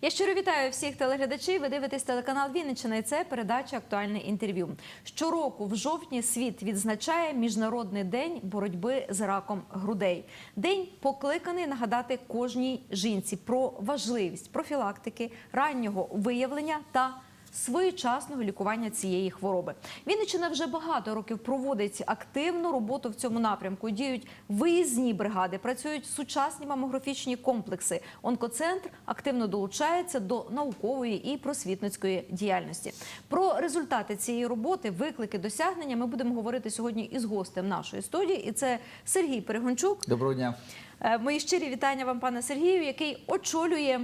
Я щиро вітаю всіх телеглядачів. Ви дивитесь телеканал Вінниччина і це передача Актуальне інтерв'ю. Щороку в жовтні світ відзначає Міжнародний день боротьби з раком грудей. День покликаний нагадати кожній жінці про важливість профілактики, раннього виявлення та своєчасного лікування цієї хвороби. Вінниччина вже багато років проводить активну роботу в цьому напрямку. Діють виїзні бригади, працюють сучасні мамографічні комплекси. Онкоцентр активно долучається до наукової і просвітницької діяльності. Про результати цієї роботи, виклики, досягнення ми будемо говорити сьогодні із гостем нашої студії. І це Сергій Перегончук. Доброго дня. Е, Мої щирі вітання вам, пане Сергію, який очолює.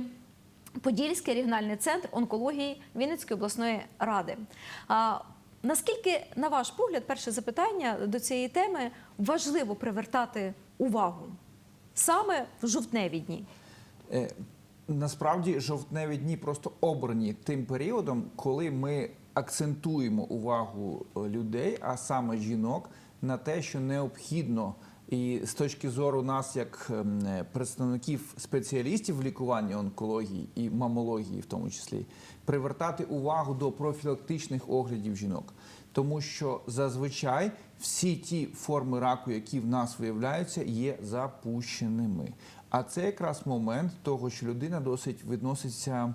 Подільський регіональний центр онкології Вінницької обласної ради. А наскільки, на ваш погляд, перше запитання до цієї теми важливо привертати увагу саме в жовтневі дні? Е, Насправді жовтневі дні просто обрані тим періодом, коли ми акцентуємо увагу людей, а саме жінок, на те, що необхідно. І з точки зору нас, як ем, представників спеціалістів в лікуванні онкології і мамології, в тому числі, привертати увагу до профілактичних оглядів жінок, тому що зазвичай всі ті форми раку, які в нас виявляються, є запущеними. А це якраз момент того, що людина досить відноситься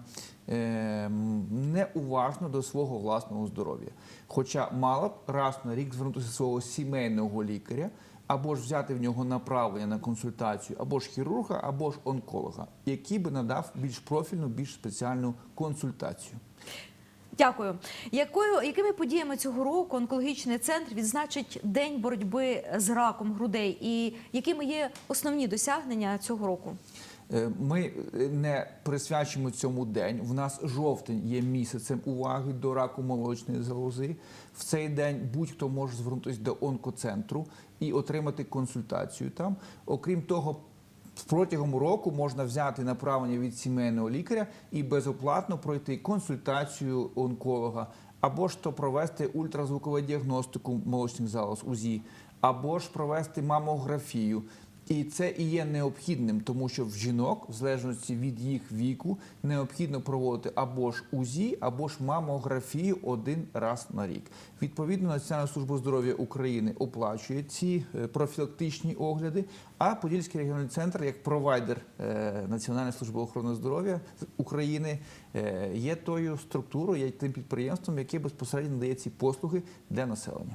е, неуважно до свого власного здоров'я. Хоча мала б раз на рік звернутися до свого сімейного лікаря, або ж взяти в нього направлення на консультацію, або ж хірурга, або ж онколога, який би надав більш профільну, більш спеціальну консультацію. Дякую. Якою якими подіями цього року онкологічний центр відзначить день боротьби з раком грудей, і якими є основні досягнення цього року? Е, Ми не присвячуємо цьому день. В нас жовтень є місяцем уваги до раку молочної залози. В цей день будь-хто може звернутися до онкоцентру і отримати консультацію там. Окрім того, протягом року можна взяти направлення від сімейного лікаря і безоплатно пройти консультацію онколога, або ж то провести ультразвукову діагностику молочних залоз УЗІ, або ж провести мамографію. І це і є необхідним, тому що в жінок, в залежності від їх віку, необхідно проводити або ж УЗІ, або ж мамографію один раз на рік. Відповідно, Національна служба здоров'я України оплачує ці е, профілактичні огляди. А Подільський регіональний центр, як провайдер е, Національної служби охорони здоров'я України, е, є тою структурою, є тим підприємством, яке безпосередньо надає ці послуги для населення.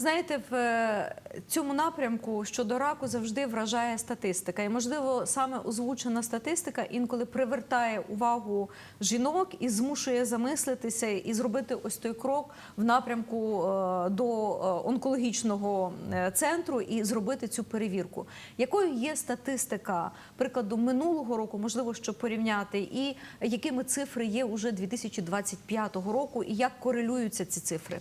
Знаєте, в е, цьому напрямку щодо раку завжди вражає статистика, і можливо саме озвучена статистика інколи привертає увагу жінок і змушує замислитися і зробити ось той крок в напрямку е, до е, онкологічного центру і зробити цю перевірку. Якою є статистика прикладу минулого року, можливо, щоб порівняти, і якими цифри є уже 2025 року, і як корелюються ці цифри?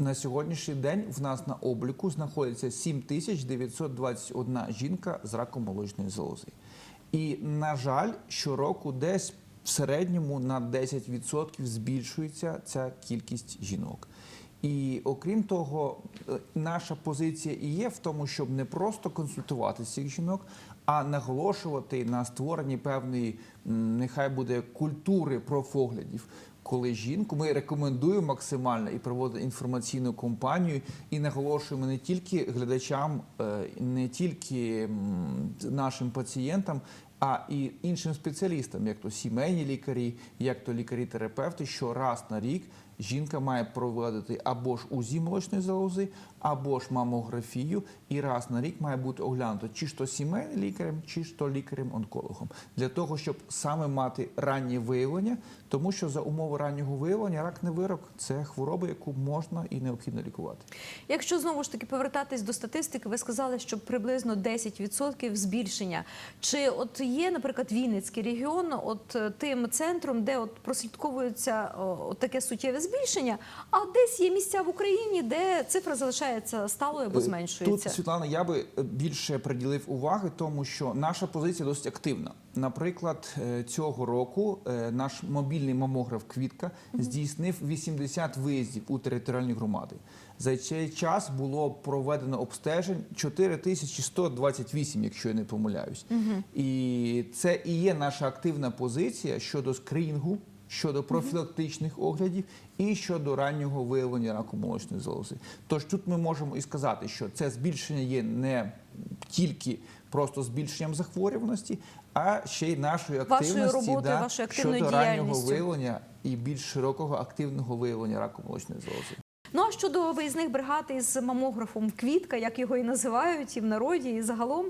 На сьогоднішній день в нас на обліку знаходиться 7921 жінка з раком молочної залози. І, на жаль, щороку десь в середньому на 10% збільшується ця кількість жінок. І окрім того, е, наша позиція і є в тому, щоб не просто консультувати цих жінок, а наголошувати на створенні певної, нехай буде культури профоглядів. Коли жінку ми рекомендуємо максимально і проводимо інформаційну кампанію, і наголошуємо не тільки глядачам, е, не тільки нашим пацієнтам, а і іншим спеціалістам, як то сімейні лікарі, як то лікарі-терапевти, що раз на рік жінка має проводити або ж УЗІ молочної залози, або ж мамографію, і раз на рік має бути оглянуто чи ж то сімейним лікарем, чи ж то лікарем-онкологом, для того, щоб саме мати раннє виявлення, тому що за умови раннього виявлення рак не вирок, це хвороба, яку можна і необхідно лікувати. Якщо знову ж таки повертатись до статистики, ви сказали, що приблизно 10% збільшення. Чи от є, наприклад, Вінницький регіон, от е, тим центром, де от прослідковується от таке суттєве збільшення? збільшення, а десь є місця в Україні, де цифра залишається сталою або Е, зменшується. Тут, Світлана, я би е, більше приділив уваги тому, що наша позиція досить активна. Наприклад, е, цього року наш мобільний мамограф Квітка здійснив 80 виїздів у територіальні громади. За цей час було проведено обстежень 4128, якщо я не помиляюсь. І це і є наша активна позиція щодо скринінгу, щодо профілактичних оглядів і щодо раннього виявлення раку молочної залози. Тож тут ми можемо і сказати, що це збільшення є не тільки просто збільшенням захворюваності, а ще й нашої активності роботою, да, щодо раннього виявлення і більш широкого активного виявлення раку молочної залози. Ну а щодо виїзних бригад із мамографом Квітка, як його і називають, і в народі, і загалом.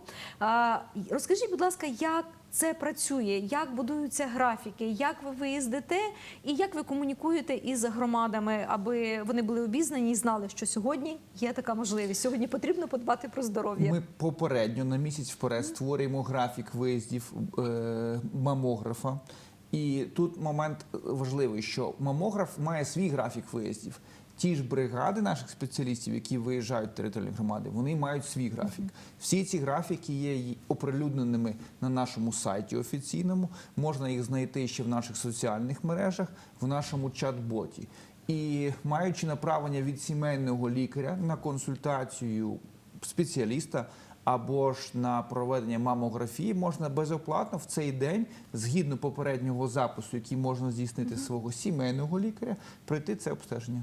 Розкажіть, будь ласка, як це працює, як будуються графіки, як ви виїздите і як ви комунікуєте із громадами, аби вони були обізнані і знали, що сьогодні є така можливість. Сьогодні потрібно подбати про здоров'я. Ми попередньо на місяць вперед створюємо графік виїздів е, мамографа. І тут момент важливий, що мамограф має свій графік виїздів. Ті ж бригади наших спеціалістів, які виїжджають в територіальні громади, вони мають свій графік. Всі ці графіки є оприлюдненими на нашому сайті офіційному. Можна їх знайти ще в наших соціальних мережах, в нашому чат-боті. І маючи направлення від сімейного лікаря на консультацію спеціаліста або ж на проведення мамографії, можна безоплатно в цей день, згідно попереднього запису, який можна здійснити з свого сімейного лікаря, пройти це обстеження.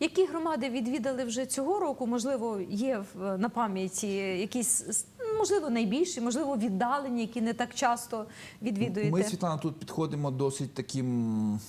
Які громади відвідали вже цього року? Можливо, є на пам'яті якісь можливо найбільші, можливо, віддалені, які не так часто відвідуєте. Ми, Світлана, тут підходимо досить таким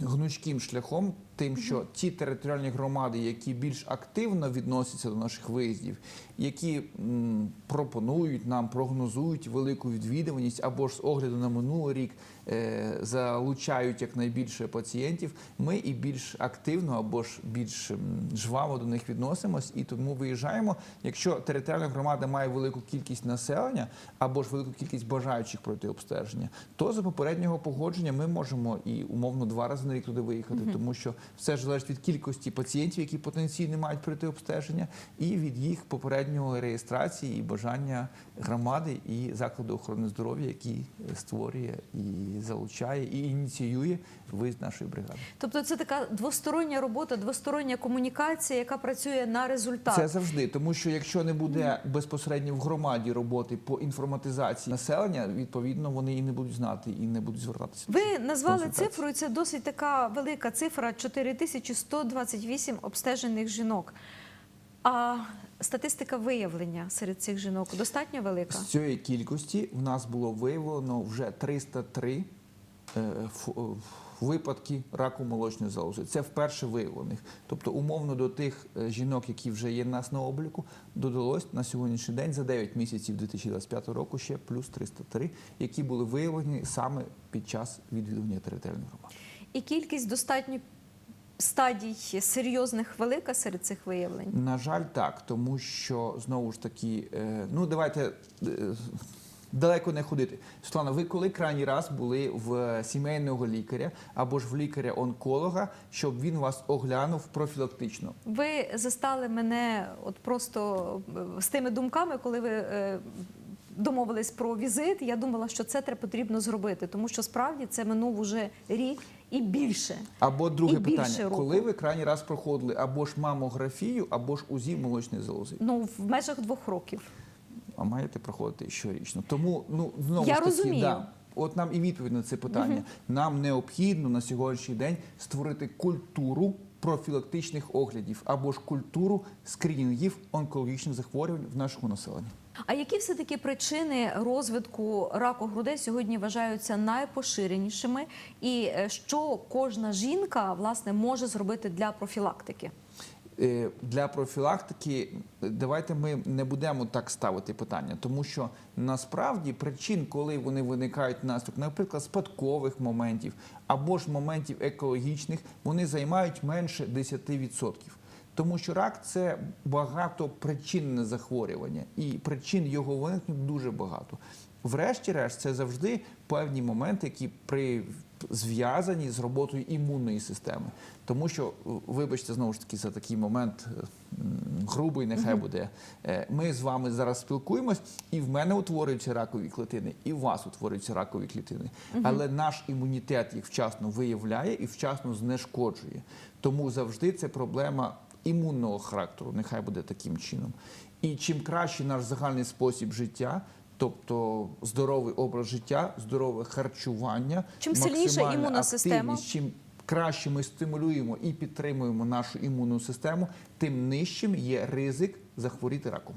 гнучким шляхом, тим, що ті територіальні громади, які більш активно відносяться до наших виїздів, які м, пропонують нам, прогнозують велику відвідуваність або ж з огляду на минулий рік е, залучають якнайбільше пацієнтів, ми і більш активно або ж більш м, жваво до них відносимось. І тому виїжджаємо. Якщо територіальна громада має велику кількість населення або ж велику кількість бажаючих пройти обстеження, то за попереднього погодження ми можемо і умовно два рази на рік туди виїхати, тому що все ж залежить від кількості пацієнтів, які потенційно мають пройти обстеження, і від їх попередньої реєстрації і бажання громади і закладу охорони здоров'я, який е, створює і залучає і ініціює виїзд нашої бригади. Тобто це така двостороння робота, двостороння комунікація, яка працює на результат. Це завжди, тому що якщо не буде безпосередньо в громаді роботи по інформатизації населення, відповідно вони і не будуть знати, і не будуть звертатися. Ви назвали цифру, і це досить така велика цифра 4128 обстежених жінок. А статистика виявлення серед цих жінок достатньо велика. З цієї кількості в нас було виявлено вже 303 е, ф- е, випадки раку молочної залози. Це вперше виявлених. Тобто, умовно до тих е, жінок, які вже є в нас на обліку, додалось на сьогоднішній день за 9 місяців 2025 року ще плюс 303, які були виявлені саме під час відвідування територіальних громад. І кількість достатньо стадій серйозних велика серед цих виявлень. На жаль, так, тому що знову ж таки, е, ну давайте е, далеко не ходити. Світлана, ви коли крайній раз були в сімейного лікаря або ж в лікаря-онколога, щоб він вас оглянув профілактично? Ви застали мене от просто е, з тими думками, коли ви е, домовились про візит. Я думала, що це треба потрібно зробити, тому що справді це минув уже рік і більше. Або друге І більше питання, року. коли ви крайній раз проходили або ж мамографію, або ж УЗІ молочної залози? Ну в межах двох років. А маєте проходити щорічно. Тому ну знову Я ж таки, розумію. да. От нам і відповідь на це питання. Нам необхідно на сьогоднішній день створити культуру профілактичних оглядів або ж культуру скринінгів онкологічних захворювань в нашому населенні. А які все таки причини розвитку раку грудей сьогодні вважаються найпоширенішими, і е, що кожна жінка власне може зробити для профілактики? Е, Для профілактики е, давайте ми не будемо так ставити питання, тому що насправді причин, коли вони виникають внаслідок, наприклад, спадкових моментів або ж моментів екологічних, вони займають менше 10%. Тому що рак це багатопричинне захворювання, і причин його виникнення дуже багато. Врешті-решт, це завжди певні моменти, які при зв'язані з роботою імунної системи. Тому що, вибачте, знову ж таки, за такий момент е, грубий, нехай буде. Е, Ми з вами зараз спілкуємось, і в мене утворюються ракові клітини, і в вас утворюються ракові клітини. Але наш імунітет їх вчасно виявляє і вчасно знешкоджує. Тому завжди це проблема імунного характеру, нехай буде таким чином. І чим краще наш загальний спосіб життя. Тобто здоровий образ життя, здорове харчування, Чим сильніша імунна система. чим краще ми стимулюємо і підтримуємо нашу імунну систему, тим нижчим є ризик захворіти раком.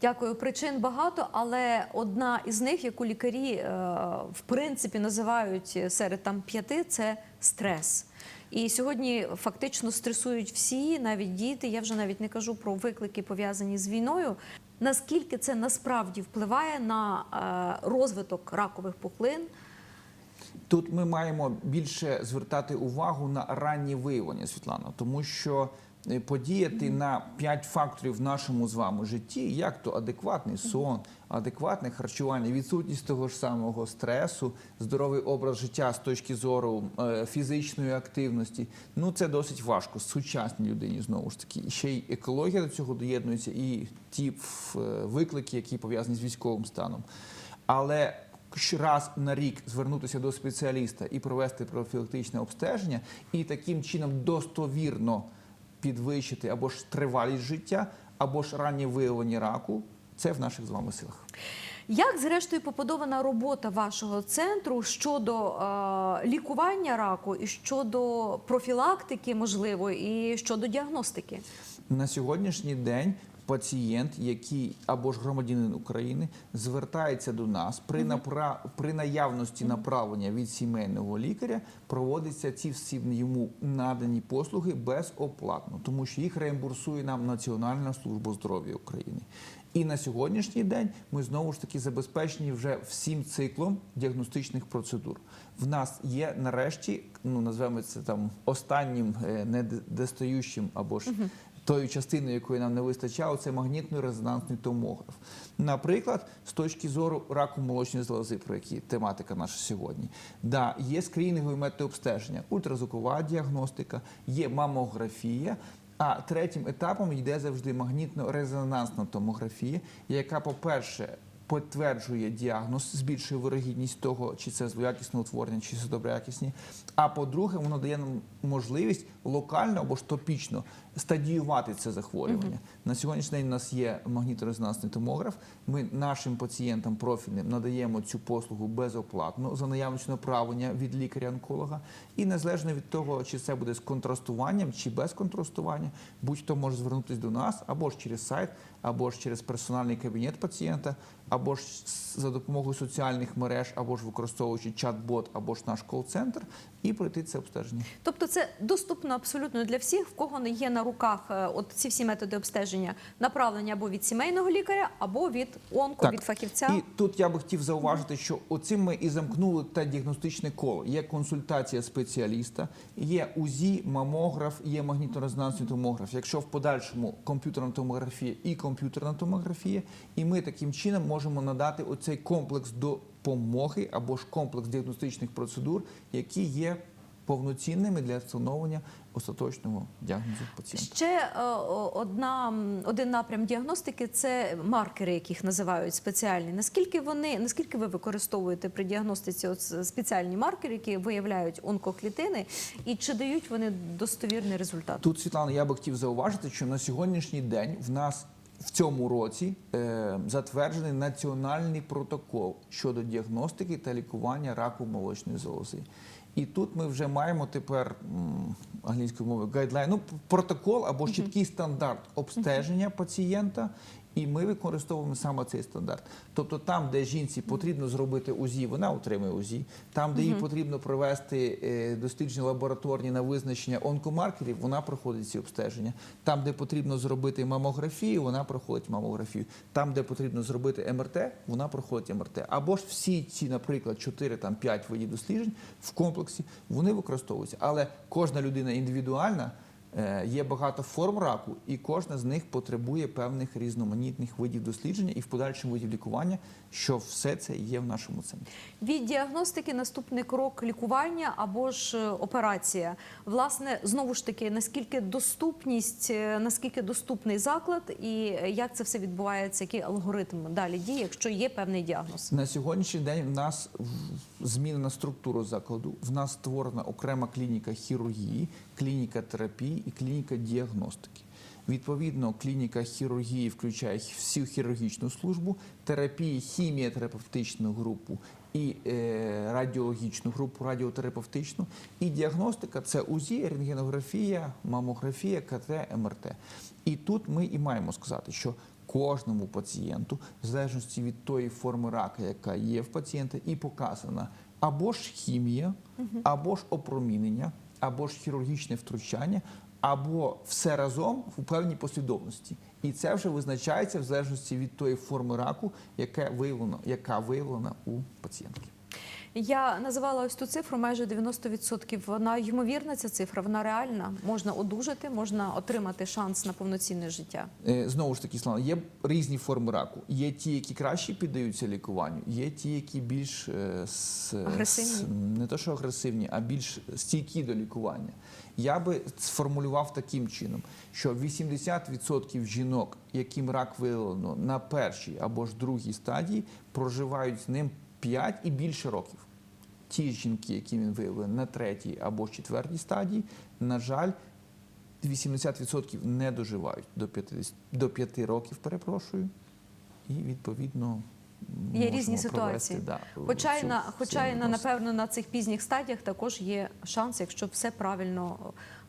Дякую. Причин багато, але одна із них, яку лікарі е, в принципі називають серед там п'яти, це стрес. І сьогодні фактично стресують всі, навіть діти. Я вже навіть не кажу про виклики пов'язані з війною. Наскільки це насправді впливає на е, розвиток ракових пухлин? Тут ми маємо більше звертати увагу на ранні виявлення, Світлана, тому що подіяти на п'ять факторів в нашому з вами житті, як то адекватний сон, адекватне харчування, відсутність того ж самого стресу, здоровий образ життя з точки зору е, фізичної активності. Ну це досить важко сучасній людині знову ж таки. І ще й екологія до цього доєднується, і ті е, виклики, які пов'язані з військовим станом. Але раз на рік звернутися до спеціаліста і провести профілактичне обстеження, і таким чином достовірно підвищити або ж тривалість життя, або ж раннє виявлення раку, це в наших з вами силах. Як зрештою побудована робота вашого центру щодо е, лікування раку і щодо профілактики, можливо, і щодо діагностики? На сьогоднішній день пацієнт, який або ж громадянин України, звертається до нас при напра... при наявності направлення від сімейного лікаря, проводяться ці всі йому надані послуги безоплатно, тому що їх реімбурсує нам Національна служба здоров'я України. І на сьогоднішній день ми знову ж таки забезпечені вже всім циклом діагностичних процедур. В нас є нарешті, ну назвемо це там останнім е, недостаючим або ж тою частиною, якої нам не вистачало, це магнітно-резонансний томограф. Наприклад, з точки зору раку молочної залози, про які тематика наша сьогодні, да, є скрінінгові методи обстеження, ультразвукова діагностика, є мамографія. А третім етапом йде завжди магнітно-резонансна томографія, яка, по-перше, підтверджує діагноз, збільшує вирогідність того, чи це злоякісне утворення, чи це доброякісні. А по-друге, воно дає нам можливість локально або ж топічно стадіювати це захворювання. На сьогоднішній день у нас є магніторезонансний томограф. Ми нашим пацієнтам профільним надаємо цю послугу безоплатно за наявністю направлення від лікаря-онколога. І незалежно від того, чи це буде з контрастуванням чи без контрастування, будь-хто може звернутися до нас або ж через сайт, або ж через персональний кабінет пацієнта, або ж за допомогою соціальних мереж, або ж використовуючи чат-бот, або ж наш кол-центр, і пройти це обстеження. Тобто це доступно абсолютно для всіх, в кого не є на руках е, от ці всі методи обстеження, направлення або від сімейного лікаря, або від онко, Так. від фахівця. І тут я би хотів зауважити, що оцим ми і замкнули те діагностичне коло. Є консультація спеціаліста, є УЗІ, мамограф, є магніторезонансний томограф. Якщо в подальшому комп'ютерна томографія і комп'ютерна томографія, і ми таким чином можемо надати оцей комплекс допомоги або ж комплекс діагностичних процедур, які є повноцінними для встановлення остаточного діагнозу пацієнта. Ще е, одна один напрям діагностики це маркери, яких називають спеціальні. Наскільки вони наскільки ви використовуєте при діагностиці спеціальні маркери, які виявляють онкоклітини, і чи дають вони достовірний результат? Тут, Світлана, я би хотів зауважити, що на сьогоднішній день в нас в цьому році е, затверджений національний протокол щодо діагностики та лікування раку молочної залози. І тут ми вже маємо тепер англійською мовою гайдлайн, ну, протокол або чіткий стандарт обстеження пацієнта. І ми використовуємо саме цей стандарт. Тобто, там, де жінці потрібно зробити УЗІ, вона отримує УЗІ. Там, де їй потрібно провести е, дослідження лабораторні на визначення онкомаркерів, вона проходить ці обстеження. Там, де потрібно зробити мамографію, вона проходить мамографію. Там, де потрібно зробити МРТ, вона проходить МРТ. Або ж всі ці, наприклад, 4 там 5 видів досліджень в комплексі вони використовуються. Але кожна людина індивідуальна. Е, Є багато форм раку, і кожна з них потребує певних різноманітних видів дослідження і в подальшому видів лікування, що все це є в нашому центрі. Від діагностики наступний крок лікування або ж е, операція. Власне, знову ж таки, наскільки доступність, е, наскільки доступний заклад, і як це все відбувається, який алгоритм далі діє, якщо є певний діагноз. На сьогоднішній день в нас змінена структура закладу. В нас створена окрема клініка хірургії, клініка терапії і клініка діагностики. Відповідно, клініка хірургії включає всю хірургічну службу, терапії, хіміотерапевтичну групу і е, радіологічну групу, радіотерапевтичну. І діагностика це УЗІ, рентгенографія, мамографія, КТ, МРТ. І тут ми і маємо сказати, що кожному пацієнту, в залежності від тої форми рака, яка є в пацієнта, і показана або ж хімія, або ж опромінення, або ж хірургічне втручання, або все разом у певній послідовності. І це вже визначається в залежності від тої форми раку, яка виявлена, яка виявлена у пацієнтки. Я називала ось ту цифру майже 90%. Вона ймовірна, ця цифра, вона реальна. Можна одужати, можна отримати шанс на повноцінне життя. Е, Знову ж таки, Слава, є різні форми раку. Є ті, які краще піддаються лікуванню, є ті, які більш е, Агресивні? не то, що агресивні, а більш стійкі до лікування. Я би сформулював таким чином, що 80% жінок, яким рак виявлено на першій або ж другій стадії, проживають з ним 5 і більше років. Ті жінки, які він виявлений на третій або четвертій стадії, на жаль, 80% не доживають до 50, до 5 років, перепрошую, і відповідно Є різні ситуації. да, Хоча й на хоча й на напевно на цих пізніх стадіях також є шанс, якщо все правильно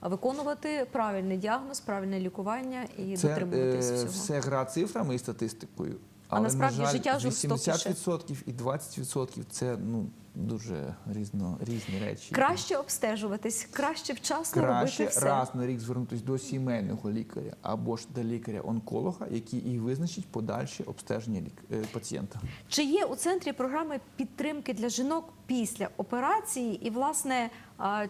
е, виконувати, правильний діагноз, правильне лікування і Це дотримуватись е, все гра цифрами і статистикою. А насправді на жаль, життя жорстокіше. 80% і 20% це ну дуже різно, різні речі. Краще обстежуватись, краще вчасно Краще робити все. раз на рік звернутися до сімейного лікаря або ж до лікаря-онколога, який і визначить подальше обстеження лік... е, пацієнта. Чи є у центрі програми підтримки для жінок після операції? І, власне,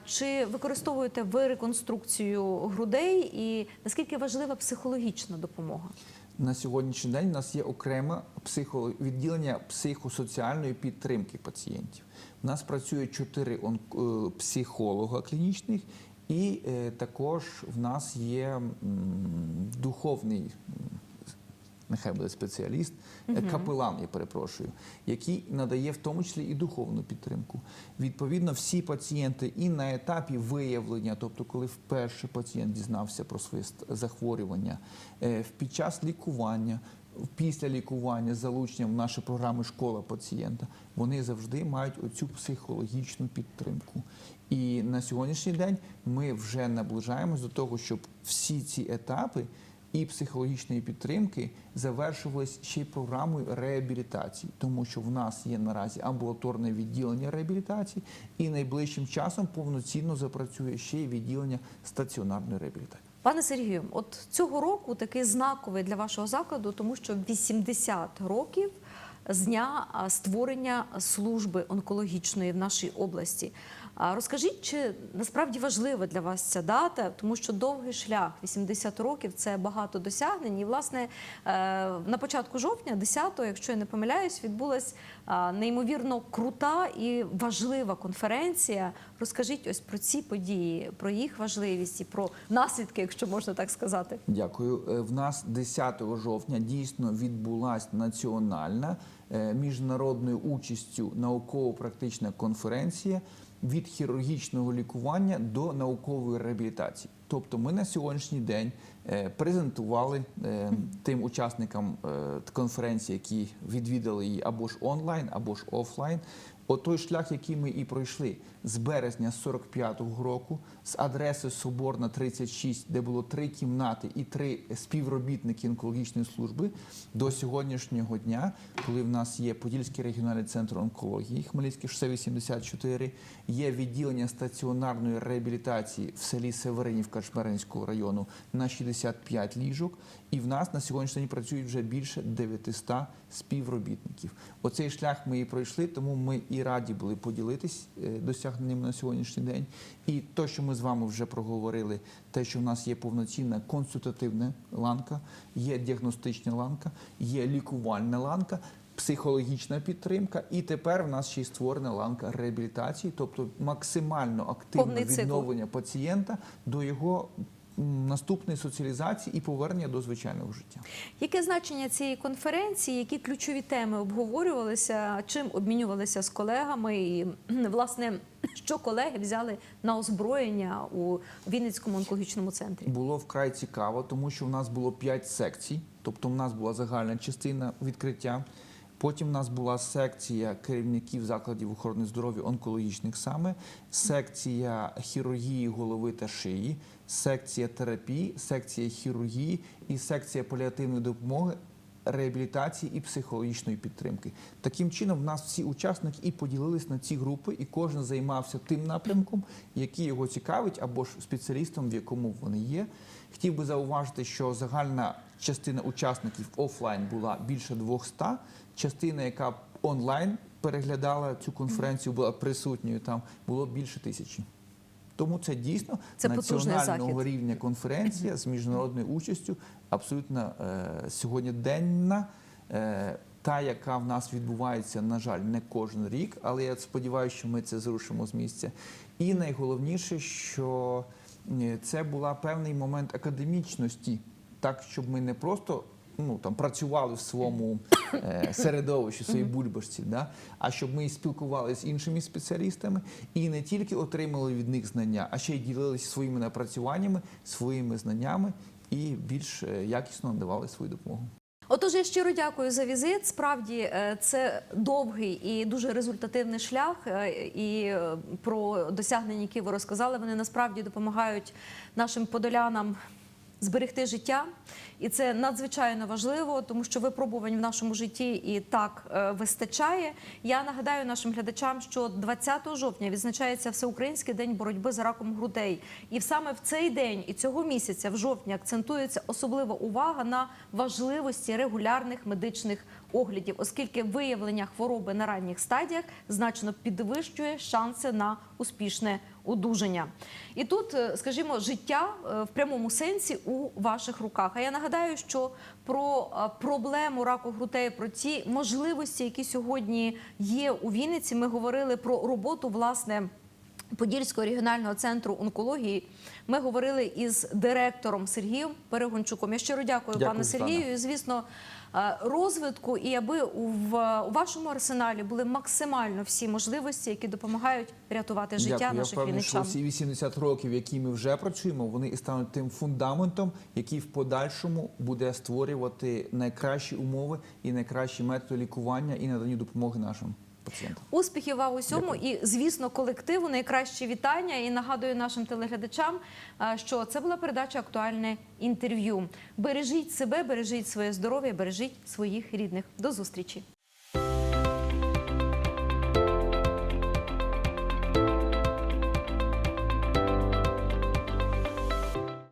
чи використовуєте ви реконструкцію грудей? І наскільки важлива психологічна допомога? На сьогоднішній день у нас є окреме психо... відділення психосоціальної підтримки пацієнтів. У нас працює чотири е, психолога клінічних, і е, також в нас є духовний. Нехай буде спеціаліст, е, капелан, я перепрошую, який надає в тому числі і духовну підтримку. Відповідно, всі пацієнти і на етапі виявлення, тобто, коли вперше пацієнт дізнався про своє захворювання, е, під час лікування, після лікування, з залученням в наші програми школа пацієнта, вони завжди мають оцю психологічну підтримку. І на сьогоднішній день ми вже наближаємось до того, щоб всі ці етапи і психологічної підтримки завершувались ще й програмою реабілітації, тому що в нас є наразі амбулаторне відділення реабілітації, і найближчим часом повноцінно запрацює ще й відділення стаціонарної реабілітації. Пане Сергію, от цього року такий знаковий для вашого закладу, тому що 80 років з дня створення служби онкологічної в нашій області. Розкажіть, чи насправді важлива для вас ця дата, тому що довгий шлях 80 років це багато досягнень. І власне е, на початку жовтня, 10-го, якщо я не помиляюсь, відбулась неймовірно крута і важлива конференція. Розкажіть ось про ці події, про їх важливість і про наслідки, якщо можна так сказати. Дякую. Е, В нас 10 жовтня дійсно відбулася національна е, міжнародною участю науково-практична конференція від хірургічного лікування до наукової реабілітації. Тобто, ми на сьогоднішній день е, презентували е, тим учасникам е, конференції, які відвідали її або ж онлайн, або ж офлайн. О той шлях, який ми і пройшли з березня 45-го року, з адреси Соборна 36, де було три кімнати і три співробітники онкологічної служби, до сьогоднішнього дня, коли в нас є Подільський регіональний центр онкології, Хмельницьке шосе 84, є відділення стаціонарної реабілітації в селі Северинівка Жмеринського району на 65 ліжок. І в нас на сьогоднішній день працюють вже більше 900 співробітників. Оцей шлях ми і пройшли, тому ми і раді були поділитись е, досягненнями на сьогоднішній день. І те, що ми з вами вже проговорили, те, що в нас є повноцінна консультативна ланка, є діагностична ланка, є лікувальна ланка. Психологічна підтримка, і тепер в нас ще й створена ланка реабілітації, тобто максимально активне відновлення пацієнта до його наступної соціалізації і повернення до звичайного життя. Яке значення цієї конференції? Які ключові теми обговорювалися? Чим обмінювалися з колегами? І власне, що колеги взяли на озброєння у Вінницькому онкологічному центрі? Було вкрай цікаво, тому що в нас було п'ять секцій. Тобто, в нас була загальна частина відкриття. Потім в нас була секція керівників закладів охорони здоров'я онкологічних саме, секція хірургії голови та шиї, секція терапії, секція хірургії і секція паліативної допомоги, реабілітації і психологічної підтримки. Таким чином, в нас всі учасники і поділились на ці групи, і кожен займався тим напрямком, який його цікавить, або ж спеціалістом, в якому вони є. Хотів би зауважити, що загальна частина учасників офлайн була більше 200, частина, яка онлайн переглядала цю конференцію, була присутньою там, було більше тисячі. Тому це дійсно Це національного рівня конференція з міжнародною участю, абсолютно е, сьогодніденна. Е, та, яка в нас відбувається, на жаль, не кожен рік, але я сподіваюся, що ми це зрушимо з місця. І найголовніше, що е, це була певний момент академічності, так щоб ми не просто ну там працювали в своєму е, середовищі, в своїй бульбашці, да? а щоб ми спілкувалися з іншими спеціалістами і не тільки отримали від них знання, а ще й ділилися своїми напрацюваннями, своїми знаннями і більш е, якісно надавали свою допомогу. Отож, я щиро дякую за візит. Справді е, це довгий і дуже результативний шлях. е, І про досягнення, які ви розказали, вони насправді допомагають нашим подолянам зберегти життя. І це надзвичайно важливо, тому що випробувань в нашому житті і так е, вистачає. Я нагадаю нашим глядачам, що 20 жовтня відзначається Всеукраїнський день боротьби з раком грудей. І саме в цей день і цього місяця, в жовтні, акцентується особлива увага на важливості регулярних медичних оглядів, оскільки виявлення хвороби на ранніх стадіях значно підвищує шанси на успішне одужання. І тут, е, скажімо, життя е, в прямому сенсі у ваших руках. А я нагадаю, що про е, проблему раку грудей, про ті можливості, які сьогодні є у Вінниці, ми говорили про роботу власне. Подільського регіонального центру онкології ми говорили із директором Сергієм Перегончуком. Я щиро дякую, Дякую, пане Сергію. І, звісно, е, розвитку, і аби у, в, у вашому арсеналі були максимально всі можливості, які допомагають рятувати життя Дякую. Я наших впевнений, що вінничан. 80 років, які ми вже працюємо, вони і стануть тим фундаментом, який в подальшому буде створювати найкращі умови і найкращі методи лікування і наданню допомоги нашим пацієнтам. Успіхів вам усьому Дякую. і, звісно, колективу найкращі вітання. І нагадую нашим телеглядачам, що це була передача актуальне інтерв'ю. Бережіть себе, бережіть своє здоров'я, бережіть своїх рідних. До зустрічі.